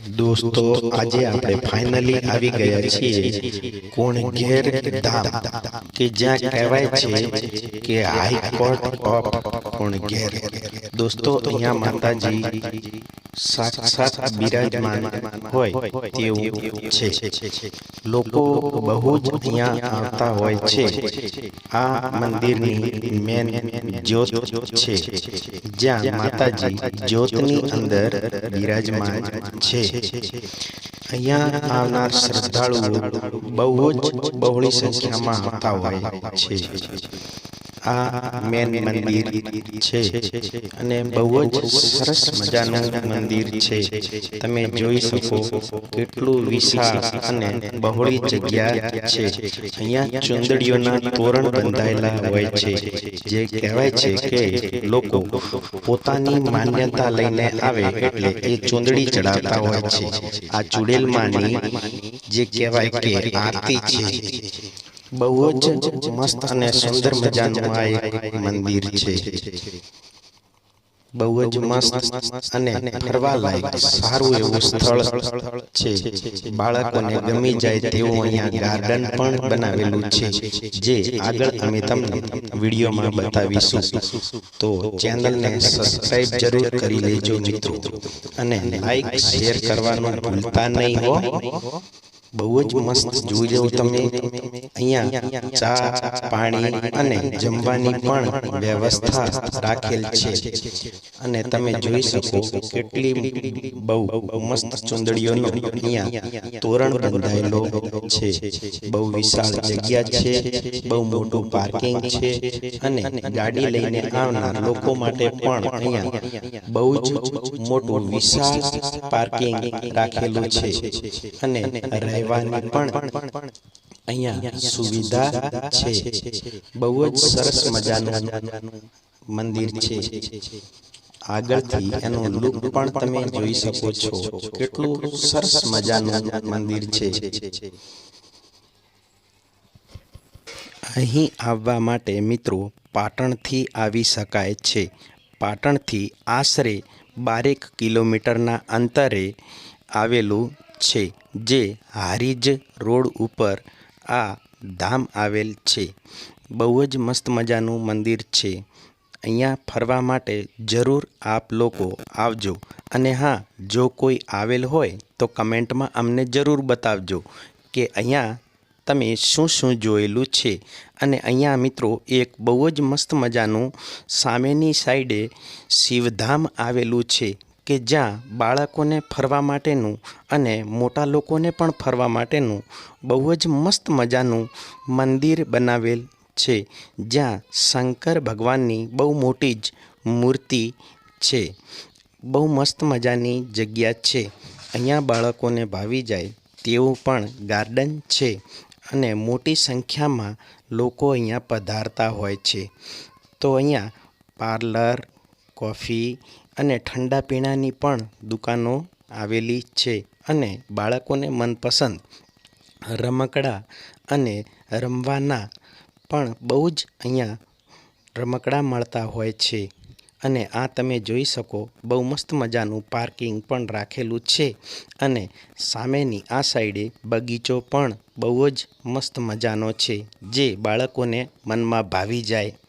દોસ્તો, આજે આપણે ફાઇનલી આવી ગયા છીએ કુણઘેર ધામ કે જ્યાં કહેવાય છે કે હાઈકોર્ટ ઓફ કુણઘેર દોસ્તો, અહીંયા માતાજી સાક્ષાત બિરાજમાન હોય તેવું છે. લોકો બહુ જ અહીંયા આવતા હોય છે. આ મંદિરની મેન જ્યોત છે. જ્યાં માતાજી જ્યોતની અંદર બિરાજમાન છે. અહીંયા આવનાર શ્રદ્ધાળુઓ બહુ જ બહોળી સંખ્યામાં આવતા હોય છે. આ મેન મંદિર છે. અને બહુ જ સરસ મજાનું મંદિર છે. તમે જોઈ શકો કેટલું વિશાળ અને બહોળી જગ્યા છે. અહીંયા ચુંદડીઓના તોરણ બંધાયેલા હોય છે. જે કહેવાય છે કે લોકો પોતાની માન્યતા લઈને આવે એટલે એ ચુંદડી ચડાવતા હોય છે. આ ચુડેલમાંની જે કહેવાય કે આરતી છે. બહુ જ મસ્ત અને સુંદર મજાનું આ એક મંદિર છે. બહુ જ મસ્ત અને ફરવા લાયક સારું એવું સ્થળ છે. બાળકોને ગમી જાય તેવું અહીંયા ગાર્ડન પણ બનાવેલું છે. જે આગળ અમે તમને વિડીયોમાં બતાવીશું. તો ચેનલને સબસ્ક્રાઇબ જરૂર કરી લેજો મિત્રો. અને લાઈક શેર કરવાનું ભૂલતા નહીં હો. બહુ જ મસ્ત જોઈ લેવું તમે. અહીંયા ચા પાણી અને જમવાની પણ વ્યવસ્થા રાખેલ છે. અને તમે જોઈ શકો કેટલી બહુ મસ્ત ચુંદડીઓનો અહીંયા તોરણ બંધાયેલો છે. બહુ વિશાળ જગ્યા છે. બહુ મોટું પાર્કિંગ છે. અને ગાડી લઈને આવનાર લોકો માટે પણ અહીંયા બહુ જ મોટું વિશાળ પાર્કિંગ રાખેલું છે. અને રહેવાની પણ અહીંયા સુવિધા છે. બહુ જ સરસ મજાનું મંદિર છે. આગળથી એનો લુક પણ તમે જોઈ શકો છો. કેટલું સરસ મજાનું મંદિર છે. અહીં આવવા માટે મિત્રો પાટણથી આવી શકાય છે. પાટણથી આશરે બારેક કિલોમીટરના અંતરે આવેલું છે, જે હારીજ રોડ ઉપર આ ધામ આવેલ છે. બહુ જ મસ્ત મજાનું મંદિર છે. અહીંયા ફરવા માટે જરૂર આપ લોકો આવજો. અને હા, જો કોઈ આવેલ હોય તો કમેન્ટમાં અમને જરૂર બતાવજો કે અહીંયા તમે શું શું જોયેલું છે. અને અહીંયા મિત્રો એક બહુ જ મસ્ત મજાનું સામેની સાઈડે શિવધામ આવેલું છે. કે જ્યાં બાળકોને ફરવા માટેનું અને મોટા લોકોને પણ ફરવા માટેનું બહુ જ મસ્ત મજાનું મંદિર બનાવેલ છે, જ્યાં શંકર ભગવાનની બહુ મોટી જ મૂર્તિ છે. બહુ મસ્ત મજાની જગ્યા છે. અહીંયા બાળકોને ભાવી જાય તેવું પણ ગાર્ડન છે અને મોટી સંખ્યામાં લોકો અહીંયા પધારતા હોય છે. તો અહીંયા પાર્લર કોફી અને ઠંડા પીણાની પણ દુકાનો આવેલી છે અને બાળકોને મનપસંદ રમકડા અને રમવાના પણ બહુ જ અહીંયા રમકડા મળતા હોય છે. અને આ તમે જોઈ શકો, બહુ મસ્ત મજાનું પાર્કિંગ પણ રાખેલું છે અને સામેની આ સાઈડે બગીચો પણ બહુ જ મસ્ત મજાનો છે જે બાળકોને મનમાં ભાવી જાય.